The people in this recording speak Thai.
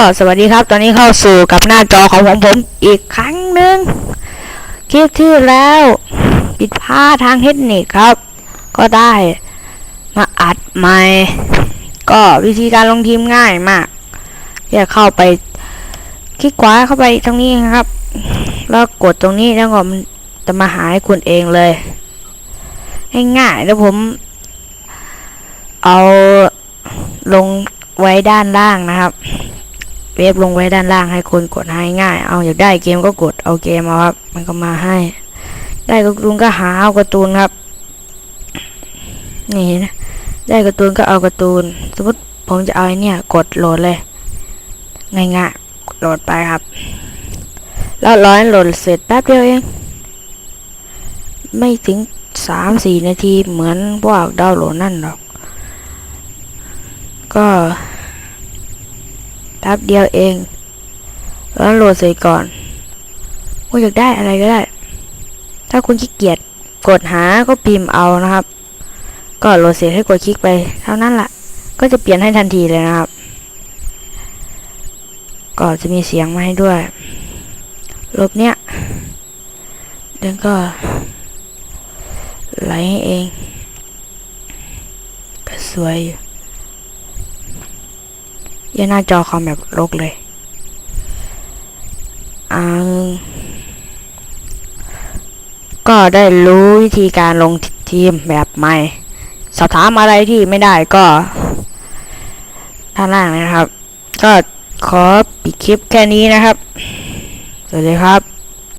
ก็สวัสดีครับ ตอนนี้เข้าสู่กับหน้าจอของผมผมอีกครั้งหนึ่งคลิปที่แล้วผิดพลาดทางเทคนิคครับ ก็ได้มาอัดใหม่ก็วิธีการลงทีมง่ายมากแค่เข้าไปคลิกขวาเข้าไปตรงนี้นะครับ แล้วกดตรงนี้แล้วก็มันจะมาหาให้คุณเองเลยง่ายๆแล้วผม เอาลงไว้ด้านล่างนะครับ เวฟลงไว้ด้านล่างให้คนกดให้ง่าย เอาอยากได้เกมก็กดเอาเกมเอาครับ มันก็มาให้ ได้การ์ตูนก็หาเอาการ์ตูนครับ นี่นะ ได้การ์ตูนก็เอาการ์ตูน สมมติผมจะเอาไอเนี่ย กดโหลดเลย ง่ายๆโหลดไปครับ แล้วร้อยโหลดเสร็จแป๊บเดียวเอง ไม่ถึงสามสี่นาทีเหมือนพวกดาวโหลดนั่นหรอก ก็ แป๊บเดียวเองแล้วโหลดเสร็จก่อนคุณอยากได้อะไรก็ได้ ถ้าคุณขี้เกียจกดหาก็พิมพ์เอานะครับ ก็โหลดเสร็จให้กดคลิกไป เท่านั้นแหละก็จะเปลี่ยนให้ทันทีเลยนะครับ ก็จะมีเสียงมาให้ด้วยลบเนี้ยเดี๋ยวก็ไหลให้เอง ก็สวยอยู่ ยันหน้าจอคอมแบบโลกเลยอ่าก็ได้รู้วิธีการลงทีมแบบใหม่ สอบถามอะไรที่ไม่ได้ก็ท่านล่างนะครับ ก็ขอปิดคลิปแค่นี้นะครับ สวัสดีครับ